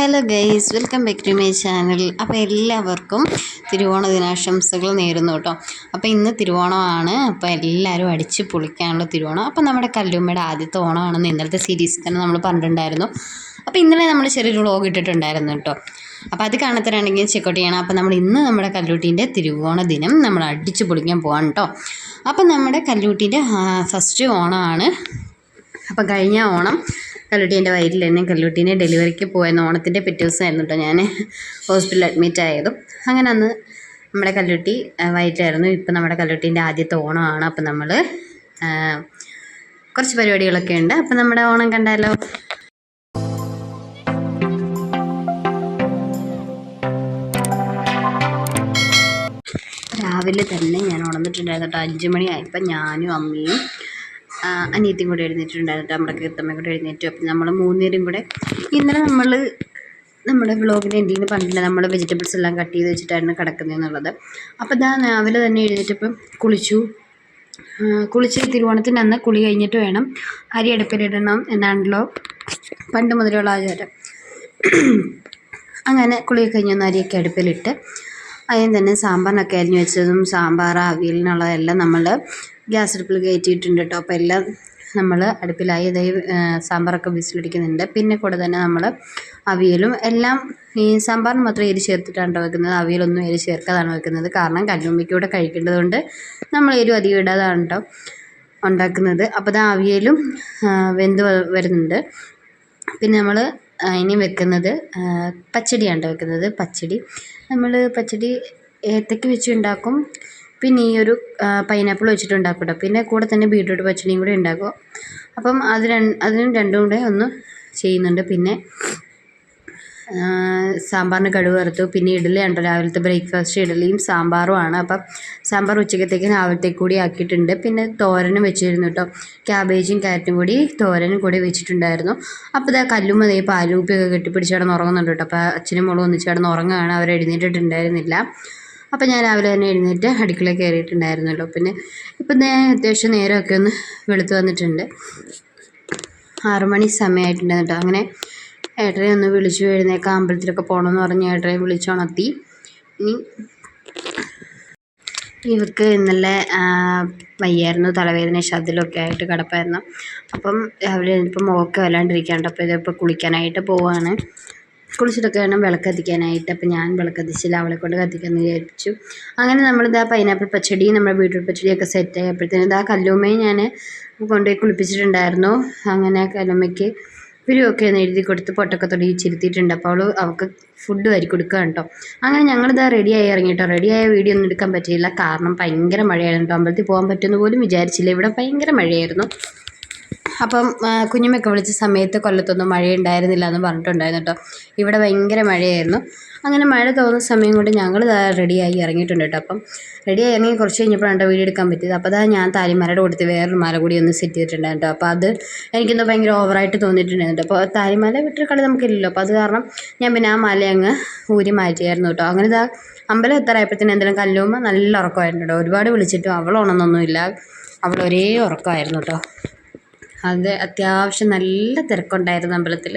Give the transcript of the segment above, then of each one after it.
Hello guys welcome back to my channel. അപ്പോൾ എല്ലാവർക്കും തിരുവോണ ദിനാശംസകൾ നേരുന്നു കേട്ടോ. അപ്പോൾ ഇന്ന് തിരുവോണമാണ്. അപ്പോൾ എല്ലാവരും അടിച്ച് പൊളിക്കാനുള്ള തിരുവോണം. അപ്പോൾ നമ്മുടെ കല്ലുമ്മയുടെ ആദ്യത്തെ ഓണമാണെന്ന് ഇന്നലത്തെ സീരീസിൽ തന്നെ നമ്മൾ പറഞ്ഞിട്ടുണ്ടായിരുന്നു. അപ്പോൾ ഇന്നലെ നമ്മൾ ചെറിയൊരു വ്ളോഗ് ഇട്ടിട്ടുണ്ടായിരുന്നു കേട്ടോ. അപ്പോൾ അത് കാണത്തരാണെങ്കിൽ ചെക്കൗട്ട് ചെയ്യണം. അപ്പോൾ നമ്മൾ ഇന്ന് നമ്മുടെ കല്ലൂട്ടീന്റെ തിരുവോണ ദിനം നമ്മൾ അടിച്ച് പൊളിക്കാൻ പോകാൻ കേട്ടോ. അപ്പോൾ നമ്മുടെ കല്ലൂട്ടീന്റെ ഫസ്റ്റ് ഓണമാണ്. അപ്പോൾ കഴിഞ്ഞ ഓണം കല്ലുട്ടീന്റെ വയറ്റിൽ തന്നെ കല്ലുട്ടീനെ ഡെലിവറിക്ക് പോയെന്ന് ഓണത്തിന്റെ പിറ്റേ ദിവസമായിരുന്നു കേട്ടോ ഞാൻ ഹോസ്പിറ്റലിൽ അഡ്മിറ്റ് ആയതും. അങ്ങനെ അന്ന് നമ്മുടെ കല്ലുട്ടി വയറ്റിലായിരുന്നു. ഇപ്പം നമ്മുടെ കല്ലുട്ടീന്റെ ആദ്യത്തെ ഓണമാണ്. അപ്പം നമ്മൾ കുറച്ച് പരിപാടികളൊക്കെ ഉണ്ട്. അപ്പം നമ്മുടെ ഓണം കണ്ടാലോ? രാവിലെ തന്നെ ഞാൻ ഉണർന്നിട്ടുണ്ടായിരുന്നു കേട്ടോ അഞ്ച് മണിയായപ്പോൾ ഞാനും അമ്മയും അനിയത്തിയും കൂടെ എഴുന്നേറ്റിട്ടുണ്ടായിരുന്നു കേട്ടോ. നമ്മുടെ കീർത്തമ്മയും കൂടെ എഴുന്നേറ്റു. അപ്പം നമ്മൾ മൂന്നുപേരും കൂടെ ഇന്നലെ നമ്മൾ നമ്മുടെ വ്ളോഗിന്റെ എൻഡിങ്ങിന് പറഞ്ഞില്ല നമ്മൾ വെജിറ്റബിൾസ് എല്ലാം കട്ട് ചെയ്ത് വെച്ചിട്ടായിരുന്നു കിടക്കുന്നത് എന്നുള്ളത്. അപ്പോൾ ഞാൻ രാവിലെ തന്നെ എഴുന്നേറ്റപ്പം കുളിച്ചു. കുളിച്ച് തിരുവോണത്തിന്റെ അന്ന് കുളി കഴിഞ്ഞിട്ട് വേണം അരി അടുപ്പിലിടണം എന്നാണല്ലോ പണ്ട് മുതലുള്ള ആചാരം. അങ്ങനെ കുളി കഴിഞ്ഞൊന്ന് അരിയൊക്കെ അടുപ്പിലിട്ട് അതിന് തന്നെ സാമ്പാറിനൊക്കെ അരിഞ്ഞു വെച്ചതും സാമ്പാർ അവിയലിനുള്ളതെല്ലാം നമ്മൾ ഗ്യാസ് അടുപ്പിൽ കയറ്റിയിട്ടുണ്ട് കേട്ടോ. അപ്പോൾ എല്ലാം നമ്മൾ അടുപ്പിലായി. അതായത് സാമ്പാറൊക്കെ വിസിലടിക്കുന്നുണ്ട്. പിന്നെ കൂടെ തന്നെ നമ്മൾ അവിയലും എല്ലാം ഈ സാമ്പാറിന് മാത്രം എരി ചേർത്തിട്ടാണ് വെക്കുന്നത്. അവിയലൊന്നും എരി ചേർക്കാതാണ് വെക്കുന്നത്. കാരണം കല്ലുമ്മിക്കൂടെ കഴിക്കേണ്ടതുകൊണ്ട് നമ്മൾ എരിവ് അധികം ഇടാതാണ് കേട്ടോ ഉണ്ടാക്കുന്നത്. അപ്പോൾ ഇത് അവിയലും വെന്ത് വരുന്നുണ്ട്. പിന്നെ നമ്മൾ ഇനി വെക്കുന്നത് പച്ചടിയാണ് വെക്കുന്നത്. പച്ചടി. നമ്മൾ പച്ചടി ഏത്തയ്ക്ക വെച്ച് ഉണ്ടാക്കും. പിന്നെ ഈ ഒരു പൈനാപ്പിൾ വെച്ചിട്ട് ഉണ്ടാക്കും കേട്ടോ പിന്നെ കൂടെ തന്നെ ബീട്രൂട്ട് പച്ചടിയും കൂടെ ഉണ്ടാക്കും. അപ്പം അത് അതിനും രണ്ടും കൂടെ ഒന്ന് ചെയ്യുന്നുണ്ട്. പിന്നെ സാമ്പാറിന് കടുക് വറുത്തു. പിന്നെ ഇഡ്ഡലിയാണ് ട്ടോ രാവിലത്തെ ബ്രേക്ക്ഫാസ്റ്റ് ഇഡ്ഡലിയും സാമ്പാറുമാണ് അപ്പം സാമ്പാർ ഉച്ചക്കത്തേക്ക് രാവിലത്തേക്ക് കൂടി ആക്കിയിട്ടുണ്ട്. പിന്നെ തോരനും വെച്ചിരുന്നു കേട്ടോ. ക്യാബേജും ക്യാരറ്റും കൂടി തോരനും കൂടി വെച്ചിട്ടുണ്ടായിരുന്നു. അപ്പോൾ ഇതാ കല്ലും അതേ പാലൂപ്പിയൊക്കെ കെട്ടിപ്പിടിച്ച് കിടന്ന് ഉറങ്ങുന്നുണ്ട് കേട്ടോ. അപ്പോൾ അച്ഛനും മോളും ഒന്നിച്ച് കിടന്ന് ഉറങ്ങുകയാണ്. അവർ എഴുന്നേറ്റിട്ടുണ്ടായിരുന്നില്ല. അപ്പോൾ ഞാൻ രാവിലെ തന്നെ എഴുന്നേറ്റ് അടുക്കളയിൽ കയറിയിട്ടുണ്ടായിരുന്നല്ലോ പിന്നെ ഇപ്പം നേ അത്യാവശ്യം നേരമൊക്കെ ഒന്ന് വെളുത്ത് വന്നിട്ടുണ്ട്. ആറുമണി സമയമായിട്ടുണ്ടായിരുന്നു കേട്ടോ. അങ്ങനെ ഏട്ടനെ ഒന്ന് വിളിച്ചു എഴുന്നേക്കാം അമ്പലത്തിലൊക്കെ പോകണമെന്ന് പറഞ്ഞ് ഏട്ടനെ വിളിച്ചുണർത്തി. ഇനി ഇവർക്ക് ഇന്നലെ വയ്യായിരുന്നു. തലവേദന ശബ്ദമൊക്കെ ആയിട്ട് കിടപ്പായിരുന്നു. അപ്പം രാവിലെ ഇപ്പം മുഖമൊക്കെ വല്ലാണ്ടിരിക്കാണ്ട് അപ്പോൾ ഇതിപ്പോൾ കുളിക്കാനായിട്ട് പോവാണ്. കുളിച്ചിട്ടൊക്കെ വേണം വിളക്ക് കത്തിക്കാനായിട്ട് അപ്പം ഞാൻ വിളക്ക് കത്തിച്ചില്ല അവളെ കൊണ്ട് കത്തിക്കാമെന്ന് വിചാരിച്ചു. അങ്ങനെ നമ്മളിതാ പൈനാപ്പിൾ പച്ചടി നമ്മുടെ ബീട്രൂട്ട് പച്ചടിയൊക്കെ സെറ്റ് ആയപ്പോഴത്തേനും ഇതാ കല്ലുമ്മയെ ഞാൻ കൊണ്ടുപോയി കുളിപ്പിച്ചിട്ടുണ്ടായിരുന്നു. അങ്ങനെ കല്ലുമ്മയ്ക്ക് പിരിവൊക്കെ ഒന്ന് എഴുതി കൊടുത്ത് പൊട്ടൊക്കെ തൊടിയിച്ചിരുത്തിയിട്ടുണ്ട് അപ്പോൾ അവൾ അവൾക്ക് ഫുഡ് വരി കൊടുക്കുക കേട്ടോ. അങ്ങനെ ഞങ്ങളിതാ റെഡിയായി ഇറങ്ങിയിട്ടോ. റെഡി റെഡിയായ വീഡിയോ ഒന്നും എടുക്കാൻ പറ്റിയില്ല. കാരണം ഭയങ്കര മഴയായിരുന്നു അമ്പലത്തിൽ പോകാൻ പറ്റുമെന്ന് പോലും വിചാരിച്ചില്ല. ഇവിടെ ഭയങ്കര മഴയായിരുന്നു. അപ്പം കുഞ്ഞുമ്മയൊക്കെ വിളിച്ച സമയത്ത് കൊല്ലത്തൊന്നും മഴയുണ്ടായിരുന്നില്ല എന്ന് പറഞ്ഞിട്ടുണ്ടായിരുന്നു കേട്ടോ. ഇവിടെ ഭയങ്കര മഴയായിരുന്നു. അങ്ങനെ മഴ തോന്നുന്ന സമയം കൊണ്ട് ഞങ്ങൾ റെഡിയായി ഇറങ്ങിയിട്ടുണ്ട് കേട്ടോ. അപ്പം റെഡിയായി ഇറങ്ങി കുറച്ച് കഴിഞ്ഞപ്പോഴാണ് വീഡിയോ എടുക്കാൻ പറ്റിയത്. അപ്പോൾ അതാ ഞാൻ താലിമാലയുടെ കൊടുത്ത് വേറൊരു മല കൂടി ഒന്ന് സെറ്റ് ചെയ്തിട്ടുണ്ടായിരുന്നു കേട്ടോ. അപ്പോൾ അത് എനിക്കെന്തോ ഭയങ്കര ഓവറായിട്ട് തോന്നിയിട്ടുണ്ടായിരുന്നു അപ്പോൾ താലിമാല വിട്ടൊരു കളി നമുക്കില്ലല്ലോ. അപ്പോൾ അത് കാരണം ഞാൻ പിന്നെ ആ മല അങ്ങ് ഊരി മാറ്റിയായിരുന്നു കേട്ടോ. അങ്ങനെ ഇതാ അമ്പലം എത്താറായപ്പോഴത്തേനും എന്തെങ്കിലും കല്ലുമ്പോൾ നല്ല ഉറക്കമായിരുന്നു കേട്ടോ. ഒരുപാട് വിളിച്ചിട്ടും അവൾ ഉണന്നൊന്നുമില്ല ഒരേ ഉറക്കമായിരുന്നു കേട്ടോ. അത് അത്യാവശ്യം നല്ല തിരക്കുണ്ടായിരുന്നു അമ്പലത്തിൽ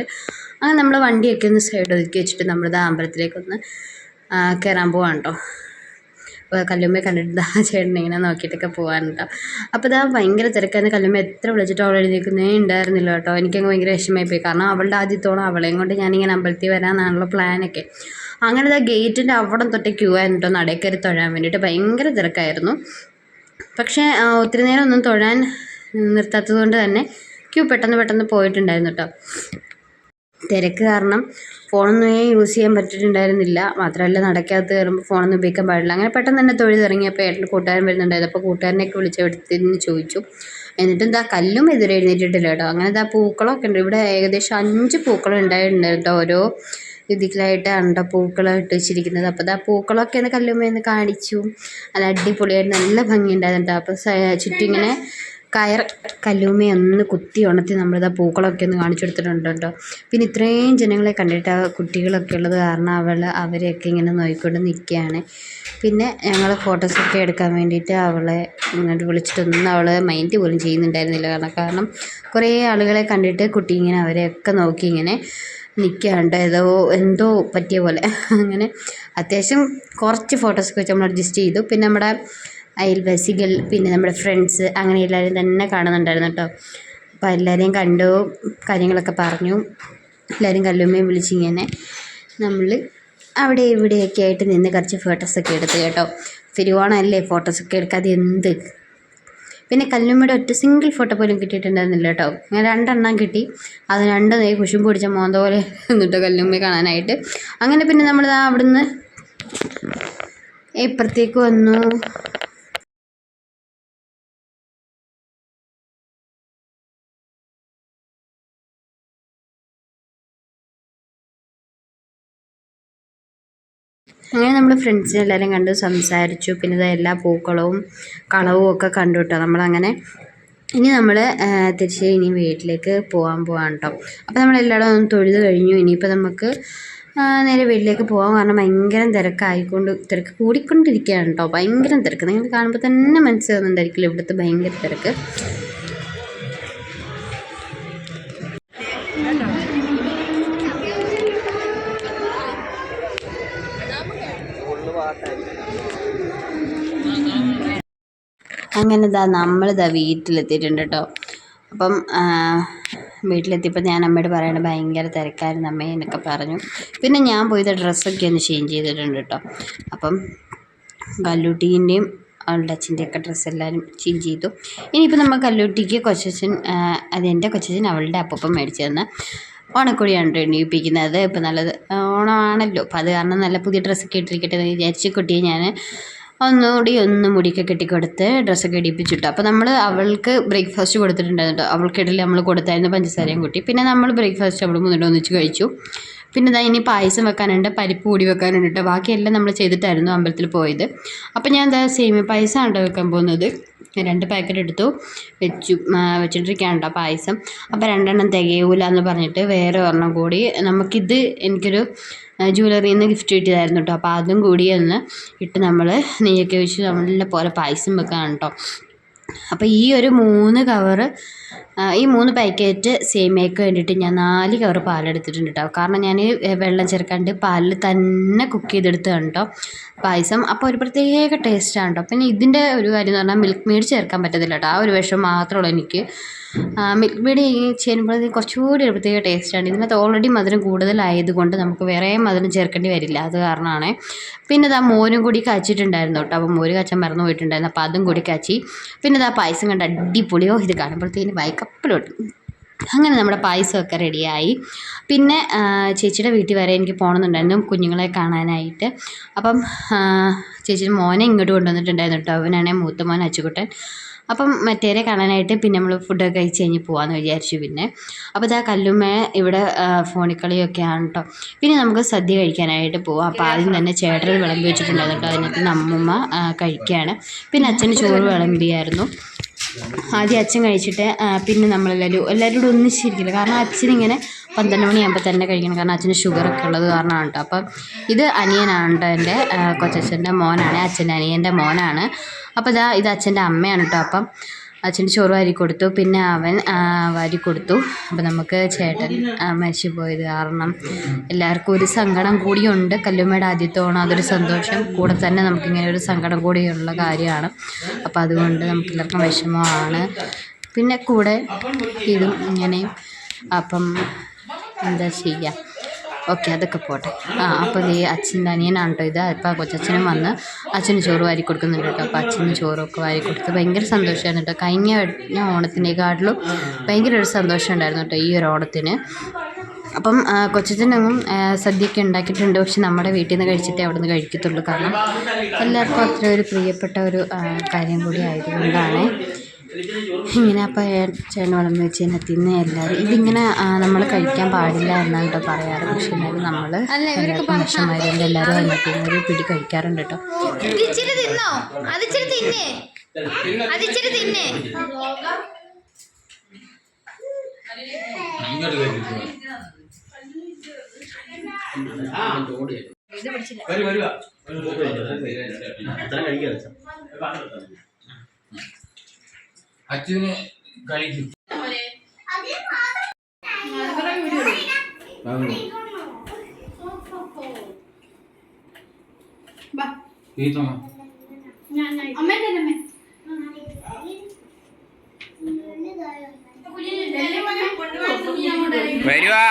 അങ്ങനെ നമ്മൾ വണ്ടിയൊക്കെ ഒന്ന് സൈഡ് ഒതുക്കി വെച്ചിട്ട് നമ്മളിത് അമ്പലത്തിലേക്കൊന്ന് കയറാൻ പോവാണ് കേട്ടോ അപ്പോൾ കല്ലുമ്മയെ കണ്ടിട്ട് ആ ചേട്ടൻ ഇങ്ങനെ നോക്കിയിട്ടൊക്കെ പോകാനുണ്ടോ അപ്പോൾ ഇതാ ഭയങ്കര തിരക്കായിരുന്നു. കല്ലുമ്മ എത്ര വിളിച്ചിട്ട് അവളെ എഴുതിക്കുന്നേ ഉണ്ടായിരുന്നില്ല കേട്ടോ. എനിക്കങ്ങ് ഭയങ്കര വിഷമമായി പോയി കാരണം അവളുടെ ആദ്യത്തോളം അവളെയും കൊണ്ട് ഞാനിങ്ങനെ അമ്പലത്തിൽ വരാമെന്നാണല്ലോ പ്ലാനൊക്കെ. അങ്ങനെ ഇതാ ഗേറ്റിന്റെ അവിടം തൊട്ട് ക്യൂ ആയിരുന്നു കേട്ടോ. നടയിൽ തൊഴാൻ വേണ്ടിയിട്ട് ഭയങ്കര തിരക്കായിരുന്നു. പക്ഷേ ഒത്തിരി നേരം ഒന്നും തൊഴാൻ നിർത്താത്തത് കൊണ്ട് തന്നെ ക്യൂ പെട്ടെന്ന് പെട്ടെന്ന് പോയിട്ടുണ്ടായിരുന്നു കേട്ടോ. തിരക്ക് കാരണം ഫോണൊന്നും യൂസ് ചെയ്യാൻ പറ്റിയിട്ടുണ്ടായിരുന്നില്ല. മാത്രമല്ല നടക്കാത്ത കയറുമ്പോൾ ഫോണൊന്നും ഉപയോഗിക്കാൻ പാടില്ല. അങ്ങനെ പെട്ടെന്ന് തന്നെ തൊഴുതിറങ്ങിയപ്പോൾ ഏട്ടന്റെ കൂട്ടുകാരൻ വരുന്നുണ്ടായിരുന്നു. അപ്പോൾ കൂട്ടുകാരനെയൊക്കെ വിളിച്ച് എടുത്തിരുന്ന് ചോദിച്ചു. എന്നിട്ട് എന്താ കല്ലും എതിരെ എഴുന്നേറ്റിട്ടില്ല കേട്ടോ. അങ്ങനെ ഇതാ പൂക്കളൊക്കെ ഉണ്ട്. ഇവിടെ ഏകദേശം അഞ്ച് പൂക്കളും ഉണ്ടായിട്ടുണ്ട് കേട്ടോ. ഓരോ ഇതിലായിട്ടാണ് അണ്ട പൂക്കളം ഇട്ട് വെച്ചിരിക്കുന്നത്. അപ്പോൾ ഇതാ പൂക്കളൊക്കെ ഒന്ന് കല്ലുമ്മയെന്ന് കാണിച്ചു. നല്ല അടിപൊളിയായിട്ട് നല്ല ഭംഗിയുണ്ടായിരുന്നു കേട്ടോ. അപ്പോൾ ചുറ്റും ഇങ്ങനെ കയർ കല്ലൂമ്മയെ ഒന്ന് കുത്തി ഉണർത്തി നമ്മളിതാ പൂക്കളൊക്കെ ഒന്ന് കാണിച്ചു കൊടുത്തിട്ടുണ്ട് കേട്ടോ പിന്നെ ഇത്രയും ജനങ്ങളെ കണ്ടിട്ട് ആ കുട്ടികളൊക്കെ ഉള്ളത് കാരണം അവൾ അവരെയൊക്കെ ഇങ്ങനെ നോക്കിക്കൊണ്ട് നിൽക്കുകയാണ്. പിന്നെ ഞങ്ങൾ ഫോട്ടോസൊക്കെ എടുക്കാൻ വേണ്ടിയിട്ട് അവളെ ഇങ്ങോട്ട് വിളിച്ചിട്ടൊന്നും അവൾ മൈൻഡ് പോലും ചെയ്യുന്നുണ്ടായിരുന്നില്ല. കാരണം കാരണം കുറേ ആളുകളെ കണ്ടിട്ട് കുട്ടി ഇങ്ങനെ അവരെയൊക്കെ നോക്കി ഇങ്ങനെ നിൽക്കാണ്ട് ഏതോ എന്തോ പറ്റിയ പോലെ. അങ്ങനെ അത്യാവശ്യം കുറച്ച് ഫോട്ടോസൊക്കെ വെച്ച് നമ്മൾ അഡ്ജസ്റ്റ് ചെയ്തു. പിന്നെ നമ്മുടെ അയൽവാസികൾ പിന്നെ നമ്മുടെ ഫ്രണ്ട്സ് അങ്ങനെ എല്ലാവരും തന്നെ കാണുന്നുണ്ടായിരുന്നു കേട്ടോ. അപ്പോൾ എല്ലാവരെയും കണ്ടു കാര്യങ്ങളൊക്കെ പറഞ്ഞു. എല്ലാവരും കല്ലുമ്മയും വിളിച്ചിങ്ങനെ നമ്മൾ അവിടെ ഇവിടെയൊക്കെ ആയിട്ട് നിന്ന് കുറച്ച് ഫോട്ടോസൊക്കെ എടുത്തു കേട്ടോ. തിരുവോണമല്ലേ ഫോട്ടോസൊക്കെ എടുക്കാതെ എന്ത്? പിന്നെ കല്ലുമ്മയുടെ ഒറ്റ സിംഗിൾ ഫോട്ടോ പോലും കിട്ടിയിട്ടുണ്ടായിരുന്നില്ല കേട്ടോ. അങ്ങനെ രണ്ടെണ്ണം കിട്ടി. അത് രണ്ടും നെയ് കുശുമ്പ് പൊടിച്ച മോന്ത പോലെ നിന്നിട്ടോ കല്ലുമ്മയെ കാണാനായിട്ട്. അങ്ങനെ പിന്നെ നമ്മൾ അവിടുന്ന് ഇപ്പുറത്തേക്ക് വന്നു. നമ്മൾ ഫ്രണ്ട്സിനെ എല്ലാവരും കണ്ട് സംസാരിച്ചു. പിന്നെ ഇത് എല്ലാ പൂക്കളവും കളവും ഒക്കെ കണ്ടു കേട്ടോ നമ്മളങ്ങനെ ഇനി നമ്മൾ തിരിച്ച് ഇനി വീട്ടിലേക്ക് പോകാൻ പോവാണ് കേട്ടോ അപ്പോൾ നമ്മൾ എല്ലായിടും ഒന്ന് തൊഴുത് കഴിഞ്ഞു. ഇനിയിപ്പോൾ നമുക്ക് നേരെ വീട്ടിലേക്ക് പോകാൻ കാരണം ഭയങ്കര തിരക്കായിക്കൊണ്ട് തിരക്ക് കൂടിക്കൊണ്ടിരിക്കുകയാണ് കേട്ടോ ഭയങ്കര തിരക്ക്. നിങ്ങൾ കാണുമ്പോൾ തന്നെ മനസ്സിലാകുന്നുണ്ടായിരിക്കില്ല ഇവിടുത്തെ ഭയങ്കര തിരക്ക്. അങ്ങനെ ഇതാ നമ്മളിതാ വീട്ടിലെത്തിയിട്ടുണ്ട് കേട്ടോ അപ്പം വീട്ടിലെത്തിയപ്പോൾ ഞാൻ അമ്മയോട് പറയണ ഭയങ്കര തിരക്കായിരുന്നു അമ്മേ എന്നൊക്കെ പറഞ്ഞു. പിന്നെ ഞാൻ പോയത് ഡ്രസ്സൊക്കെ ഒന്ന് ചേഞ്ച് ചെയ്തിട്ടുണ്ട് കേട്ടോ അപ്പം കല്ലൂട്ടീന്റെയും അവളുടെ അച്ഛന്റെയൊക്കെ ഡ്രസ്സ് എല്ലാവരും ചേഞ്ച് ചെയ്തു. ഇനിയിപ്പോൾ നമ്മൾ കല്ലൂട്ടിക്ക് കൊച്ചച്ഛൻ എന്റെ കൊച്ചച്ഛൻ അവളുടെ അപ്പം മേടിച്ചു തന്ന ഓണക്കൊടിയാണ് എണ്ണിയിപ്പിക്കുന്നത് ഇപ്പോൾ ഇപ്പം നല്ലത് ഓണമാണല്ലോ. അപ്പം അത് കാരണം നല്ല പുതിയ ഡ്രസ്സൊക്കെ ഇട്ടിരിക്കട്ടെ എന്ന് വിചാരിച്ച് കുട്ടിയെ ഞാൻ ഒന്നുകൂടി ഒന്ന് മുടിയൊക്കെ കെട്ടിക്കൊടുത്ത് ഡ്രസ്സൊക്കെ ഇടിപ്പിച്ചിട്ടു. അപ്പോൾ നമ്മൾ അവൾക്ക് ബ്രേക്ക്ഫാസ്റ്റ് കൊടുത്തിട്ടുണ്ടായിരുന്നു. കേട്ടോ അവൾക്കിടയിൽ നമ്മൾ കൊടുത്തായിരുന്നു പഞ്ചസാരയും കൂട്ടി. പിന്നെ നമ്മൾ ബ്രേക്ക്ഫാസ്റ്റ് അവൾ മുന്നിട്ട് ഒന്നിച്ച് കഴിച്ചു. പിന്നെ ഇതാ ഇനി പായസം വെക്കാനുണ്ട് പരിപ്പ് കൂടി വെക്കാനുണ്ട് ബാക്കിയെല്ലാം നമ്മൾ ചെയ്തിട്ടായിരുന്നു അമ്പലത്തിൽ പോയത്. അപ്പോൾ ഞാൻ എന്താ സേമിയ പായസമാണ് കേട്ടോ വെക്കാൻ പോകുന്നത്. രണ്ട് പാക്കറ്റ് എടുത്തു. വെച്ചു വെച്ചിട്ടിരിക്കുകയാണ് പായസം. അപ്പോൾ രണ്ടെണ്ണം തികയൂല എന്ന് പറഞ്ഞിട്ട് വേറെ ഒരെണ്ണം കൂടി. നമുക്കിത് എനിക്കൊരു ജ്വല്ലറിയിൽ നിന്ന് ഗിഫ്റ്റ് കിട്ടിയതായിരുന്നു കേട്ടോ അപ്പോൾ അതും കൂടി ഒന്ന് ഇട്ട് നമ്മൾ നെയ്യൊക്കെ ഒഴിച്ച് നല്ല പോലെ പായസം വെക്കാൻ കേട്ടോ അപ്പോൾ ഈ ഒരു മൂന്ന് കവറ് ഈ മൂന്ന് പാക്കറ്റ് സേമിയയ്ക്ക് വേണ്ടിയിട്ട് ഞാൻ നാല് കവർ പാലെടുത്തിട്ടുണ്ട് കേട്ടോ കാരണം ഞാൻ വെള്ളം ചേർക്കാണ്ട് പാലിൽ തന്നെ കുക്ക് ചെയ്തെടുത്തതാണ് കേട്ടോ പായസം അപ്പോൾ ഒരു പ്രത്യേക ടേസ്റ്റാണ് കേട്ടോ പിന്നെ ഇതിന്റെ ഒരു കാര്യം എന്ന് പറഞ്ഞാൽ മിൽക്ക് മെയ്ഡ് ചേർക്കാൻ പറ്റത്തില്ല കേട്ടോ ആ ഒരു വിഷം മാത്രമേ ഉള്ളൂ എനിക്ക്. മിൽക്ക് ഈ ചേരുമ്പോഴത്തേക്ക് കുറച്ചുകൂടി ഒരു പ്രത്യേക ടേസ്റ്റാണ് ഇതിനകത്ത് ഓൾറെഡി മധുരം കൂടുതലായതുകൊണ്ട് നമുക്ക് വേറെ മധുരം ചേർക്കേണ്ടി വരില്ല. അത് കാരണമാണ്. പിന്നെ ഇതാ മോരും കൂടി കാച്ചിട്ടുണ്ടായിരുന്നു കേട്ടോ. അപ്പോൾ മോര് കാച്ചാൻ മറന്നു പോയിട്ടുണ്ടായിരുന്നു. അപ്പോൾ അതും കൂടി കാച്ചി. പിന്നെ ഇതാ പായസം കണ്ട അടിപൊളിയോ ഇത് കാണുമ്പോഴത്തേന് വായിക്കപ്പലോട്ട്. അങ്ങനെ നമ്മുടെ പായസമൊക്കെ റെഡിയായി പിന്നെ ചേച്ചിയുടെ വീട്ടിൽ വരെ എനിക്ക് പോകണമെന്നുണ്ടായിരുന്നു കുഞ്ഞുങ്ങളെ കാണാനായിട്ട്. അപ്പം ചേച്ചിയുടെ മോനെ ഇങ്ങോട്ട് കൊണ്ടുവന്നിട്ടുണ്ടായിരുന്നു കേട്ടോ. അവനാണെങ്കിൽ മൂത്ത മോൻ അച്ചുകുട്ടൻ. അപ്പം മറ്റേരെ കാണാനായിട്ട് പിന്നെ നമ്മൾ ഫുഡൊക്കെ കഴിച്ച് കഴിഞ്ഞ് പോകാമെന്ന് വിചാരിച്ചു പിന്നെ. അപ്പോൾ ഇതാ കല്ലുമ്മ ഇവിടെ ഫോണിൽ കളിയൊക്കെയാണ് കേട്ടോ പിന്നെ നമുക്ക് സദ്യ കഴിക്കാനായിട്ട് പോവാം. അപ്പോൾ ആദ്യം തന്നെ ചേട്ടൻ വിളമ്പി വെച്ചിട്ടുണ്ടായിരുന്നു കേട്ടോ അതിനകത്ത് നമ്മമ്മ കഴിക്കുകയാണ് പിന്നെ അച്ഛന് ചോറ് വിളമ്പിയായിരുന്നു. ആദ്യം അച്ഛൻ കഴിച്ചിട്ട് പിന്നെ നമ്മളെല്ലാവരും എല്ലാവരും കൂടെ ഒന്നിച്ചിരിക്കില്ല കാരണം അച്ഛനിങ്ങനെ പന്ത്രണ്ട് മണിയാകുമ്പോൾ തന്നെ കഴിക്കണം. കാരണം അച്ഛന് ഷുഗറൊക്കെ ഉള്ളത് കാരണമാണ് കേട്ടോ അപ്പം ഇത് അനിയനാണ് കേട്ടോ എന്റെ കൊച്ചച്ഛന്റെ മോനാണ്. അച്ഛന്റെ അനിയന്റെ മോനാണ്. അപ്പോൾ ഇതാ ഇത് അച്ഛന്റെ അമ്മയാണ് കേട്ടോ അപ്പം അച്ഛന്റെ ചോറ് വാരി കൊടുത്തു. പിന്നെ അവൻ വാരി കൊടുത്തു. അപ്പം നമുക്ക് ചേട്ടൻ മരിച്ചു പോയത് കാരണം എല്ലാവർക്കും ഒരു സങ്കടം കൂടിയുണ്ട്. കല്ലുമ്മയുടെ ആദ്യത്തെ ഓണം അതൊരു സന്തോഷം. കൂടെ തന്നെ നമുക്കിങ്ങനെ ഒരു സങ്കടം കൂടിയുള്ള കാര്യമാണ്. അപ്പം അതുകൊണ്ട് നമുക്ക് എല്ലാവർക്കും വിഷമമാണ്. പിന്നെ കൂടെ ഇതും ഇങ്ങനെയും അപ്പം എന്താ ചെയ്യുക ഓക്കെ അതൊക്കെ പോട്ടെ. ആ അപ്പോൾ ഈ അച്ഛന്റെ അനിയനാണ് കേട്ടോ ഇത്. അപ്പോൾ കൊച്ചച്ഛനും വന്ന് അച്ഛന് ചോറ് വാരി കൊടുക്കുന്നുണ്ട് കേട്ടോ. അപ്പോൾ അച്ഛന് ചോറൊക്കെ വാരി കൊടുത്ത് ഭയങ്കര സന്തോഷമായിരുന്നു കേട്ടോ. കഴിഞ്ഞ കഴിഞ്ഞ ഓണത്തിനേക്കാട്ടിലും ഭയങ്കര ഒരു സന്തോഷം ഉണ്ടായിരുന്നു കേട്ടോ ഈ ഒരു ഓണത്തിന്. അപ്പം കൊച്ചച്ഛനൊന്നും സദ്യയൊക്കെ ഉണ്ടാക്കിയിട്ടുണ്ട്. പക്ഷെ നമ്മുടെ വീട്ടിൽ നിന്ന് കഴിച്ചിട്ടേ അവിടെ നിന്ന് കഴിക്കത്തുള്ളൂ. കാരണം എല്ലാവർക്കും അത്ര ഒരു പ്രിയപ്പെട്ട ഒരു കാര്യം കൂടി ആയതുകൊണ്ടാണ്. ഇങ്ങനെ അപ്പോൾ ചേട്ടൻ വളർന്നു കഴിഞ്ഞാൽ തിന്ന് എല്ലാവരും ഇതിങ്ങനെ നമ്മൾ കഴിക്കാൻ പാടില്ല എന്നാണ് കേട്ടോ പറയാറ്. പക്ഷേ എന്നാലും നമ്മൾ മനുഷ്യന്മാരുണ്ട് എല്ലാവരും അതിനകത്ത് ഒരു പിടി കഴിക്കാറുണ്ട് കേട്ടോ. വരുവാ ഇച്ചിരി തിന്നോ? അതിച്ചിരി തിന്നേ. അതിച്ചിരി തിന്നേ. വരൂ വരുക അച്ഛന് കഴിക്കും. വരുവാ.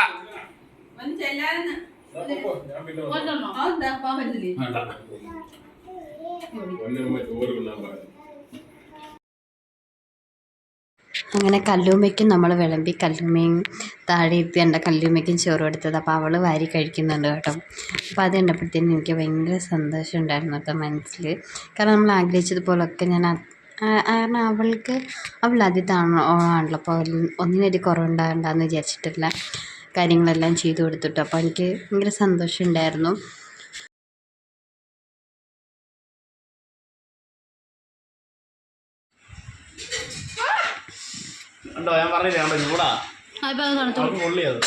വേണ്ട. അങ്ങനെ കല്ലുമ്മയ്ക്കും നമ്മൾ വിളമ്പി കല്ലുമ്മയും താഴെ എത്തി എന്റെ കല്ലൂമ്മയ്ക്കും ചോറ് കൊടുത്തത് അപ്പോൾ അവൾ വാരി കഴിക്കുന്നുണ്ട് കേട്ടോ. അപ്പോൾ അത് കണ്ടപ്പോഴത്തേനും എനിക്ക് ഭയങ്കര സന്തോഷം ഉണ്ടായിരുന്നു കേട്ടോ മനസ്സിൽ കാരണം നമ്മൾ ആഗ്രഹിച്ചതുപോലൊക്കെ ഞാൻ കാരണം അവൾക്ക് അവൾ അതിതാണോ ആണോ ആണല്ലോ. അപ്പോൾ ഒന്നിനൊരു കുറവുണ്ടാകണ്ടെന്ന് വിചാരിച്ചിട്ടില്ല കാര്യങ്ങളെല്ലാം ചെയ്തു കൊടുത്തിട്ടു. അപ്പോൾ എനിക്ക് ഭയങ്കര സന്തോഷം ഉണ്ടായിരുന്നു. ഉണ്ടോ? ഞാൻ പറഞ്ഞില്ലേ കണ്ടോ ചൂടാ. പൊള്ളിയത്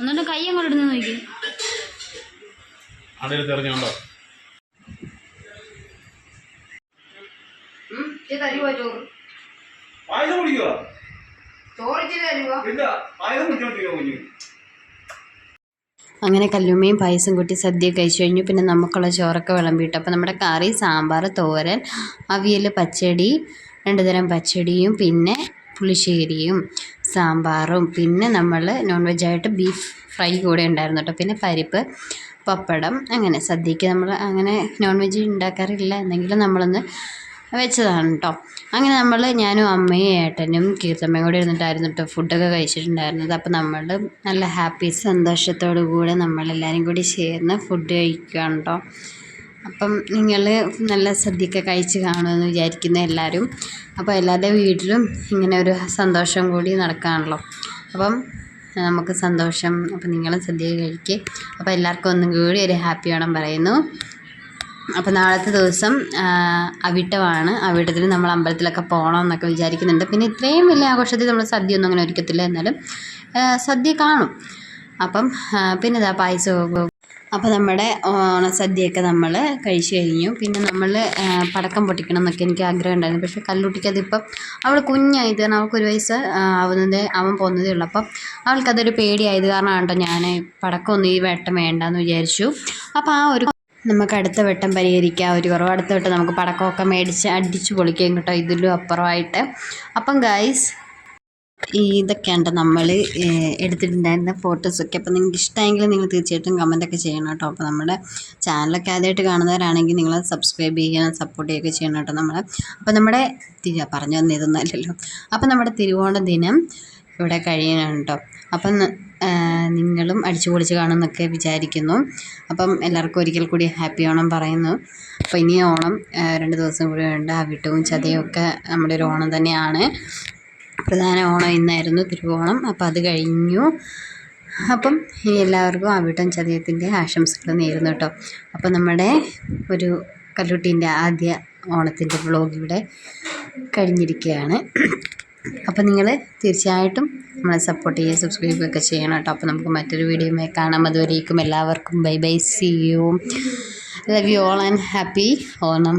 എന്നിട്ട് കൈ അങ്ങോട്ട് ഇടുന്ന നോക്കി. അടയിൽ തെറിഞ്ഞുണ്ടോ പായസം കുടിക്കുവോ? ഇല്ല പായസം കുടിച്ചോണ്ടിരിക്കുവോ കുഞ്ഞു. അങ്ങനെ കല്ലുമ്മയും പായസം കൂട്ടി സദ്യ കഴിച്ചു കഴിഞ്ഞു. പിന്നെ നമുക്കുള്ള ചോറൊക്കെ വിളമ്പിയിട്ടു. അപ്പോൾ നമ്മുടെ കറി സാമ്പാർ തോരൻ അവിയൽ പച്ചടി രണ്ട് തരം പച്ചടിയും പിന്നെ പുളിശ്ശേരിയും സാമ്പാറും പിന്നെ നമ്മൾ നോൺ വെജായിട്ട് ബീഫ് ഫ്രൈ കൂടെ ഉണ്ടായിരുന്നു കേട്ടോ പിന്നെ പരിപ്പ് പപ്പടം അങ്ങനെ സദ്യക്ക് നമ്മൾ അങ്ങനെ നോൺ വെജ് ഉണ്ടാക്കാറില്ല. എന്നെങ്കിലും നമ്മളൊന്ന് വെച്ചതാണ് കേട്ടോ അങ്ങനെ നമ്മൾ ഞാനും അമ്മയും ഏട്ടനും കീർത്തമ്മയും കൂടെ ഇരുന്നിട്ടായിരുന്നു കേട്ടോ ഫുഡൊക്കെ കഴിച്ചിട്ടുണ്ടായിരുന്നത്. അപ്പോൾ നമ്മൾ നല്ല ഹാപ്പി സന്തോഷത്തോടു കൂടെ നമ്മളെല്ലാവരും കൂടി ചേർന്ന് ഫുഡ് കഴിക്കുകയാണ് കേട്ടോ അപ്പം നിങ്ങൾ നല്ല സദ്യയൊക്കെ കഴിച്ച് കാണുമെന്ന് വിചാരിക്കുന്ന എല്ലാവരും. അപ്പോൾ എല്ലാവരുടെ വീട്ടിലും ഇങ്ങനെ ഒരു സന്തോഷം കൂടി നടക്കുകയാണല്ലോ അപ്പം നമുക്ക് സന്തോഷം അപ്പം നിങ്ങളും സദ്യ കഴിക്കുക അപ്പോൾ എല്ലാവർക്കും ഒന്നും കൂടി ഒരു ഹാപ്പി ഓണം പറയുന്നു. അപ്പോൾ നാളത്തെ ദിവസം അവിട്ടമാണ് അവിട്ടത്തിന് നമ്മൾ അമ്പലത്തിലൊക്കെ പോകണം എന്നൊക്കെ വിചാരിക്കുന്നുണ്ട്. പിന്നെ ഇത്രയും വലിയ ആഘോഷത്തിൽ നമ്മൾ സദ്യ ഒന്നും അങ്ങനെ ഒരുക്കത്തില്ല എന്നാലും സദ്യ കാണും. അപ്പം പിന്നെ ഇതാ പായസവും അപ്പോൾ നമ്മുടെ ഓണസദ്യയൊക്കെ നമ്മൾ കഴിച്ചു കഴിഞ്ഞു. പിന്നെ നമ്മൾ പടക്കം പൊട്ടിക്കണം എന്നൊക്കെ എനിക്ക് ആഗ്രഹം ഉണ്ടായിരുന്നു. പക്ഷേ കല്ലുട്ടിക്ക് അതിപ്പം അവൾ കുഞ്ഞായത് കാരണം അവൾക്കൊരു വയസ്സ് ആ, ആവുന്നതേ അവൻ പോകുന്നതേ ഉള്ളൂ. അപ്പം അവൾക്കതൊരു പേടിയായത് കാരണമാണ് കേട്ടോ ഞാൻ പടക്കമൊന്നും ഈ വട്ടം വേണ്ടെന്ന് വിചാരിച്ചു. അപ്പോൾ ആ ഒരു നമുക്ക് അടുത്ത വട്ടം പരിഹരിക്കാം. ഒരു കുറവ്. അടുത്ത വട്ടം നമുക്ക് പടക്കമൊക്കെ മേടിച്ച് അടിച്ച് പൊളിക്കാം കേട്ടോ. ഇതിലും അപ്പുറമായിട്ട്. അപ്പം ഗായ്സ് ഇതൊക്കെയാണ് നമ്മൾ എടുത്തിട്ടുണ്ടായിരുന്ന ഫോട്ടോസൊക്കെ. അപ്പോൾ നിങ്ങൾക്ക് ഇഷ്ടമെങ്കിൽ നിങ്ങൾ തീർച്ചയായിട്ടും കമന്റൊക്കെ ചെയ്യണം കേട്ടോ. അപ്പോൾ നമ്മുടെ ചാനലൊക്കെ ആദ്യമായിട്ട് കാണുന്നവരാണെങ്കിൽ നിങ്ങൾ സബ്സ്ക്രൈബ് ചെയ്യണം സപ്പോർട്ട് ചെയ്യുകയൊക്കെ ചെയ്യണം കേട്ടോ നമ്മൾ അപ്പോൾ നമ്മുടെ പറഞ്ഞു തന്നെ ഇതൊന്നുമല്ലല്ലോ അപ്പോൾ നമ്മുടെ തിരുവോണ ദിനം ഇവിടെ കഴിയണം കേട്ടോ. അപ്പം നിങ്ങളും അടിച്ചു പൊളിച്ച് കാണുമെന്നൊക്കെ വിചാരിക്കുന്നു. അപ്പം എല്ലാവർക്കും ഒരിക്കൽ കൂടി ഹാപ്പി ഓണം പറയുന്നു. അപ്പോൾ ഇനി ഓണം രണ്ട് ദിവസം കൂടി ഉണ്ട്. അവിട്ടവും ചതയും ഒക്കെ നമ്മുടെ ഒരു ഓണം തന്നെയാണ്. പ്രധാന ഓണം ഇന്നായിരുന്നു തിരുവോണം. അപ്പം അത് കഴിഞ്ഞു. അപ്പം എല്ലാവർക്കും അവിട്ടം ചതയത്തിന്റെ ആശംസകൾ നേരുന്നു കേട്ടോ അപ്പം നമ്മുടെ ഒരു കല്ലുട്ടീന്റെ ആദ്യ ഓണത്തിന്റെ വ്ളോഗ് ഇവിടെ കഴിഞ്ഞിരിക്കുകയാണ് അപ്പം നിങ്ങൾ തീർച്ചയായിട്ടും നമ്മളെ സപ്പോർട്ട് ചെയ്യുക സബ്സ്ക്രൈബ് ഒക്കെ ചെയ്യണം കേട്ടോ അപ്പോൾ നമുക്ക് മറ്റൊരു വീഡിയോയുമായി കാണാം. അതുവരേക്കും എല്ലാവർക്കും bye bye. See you love you all and happy Onam.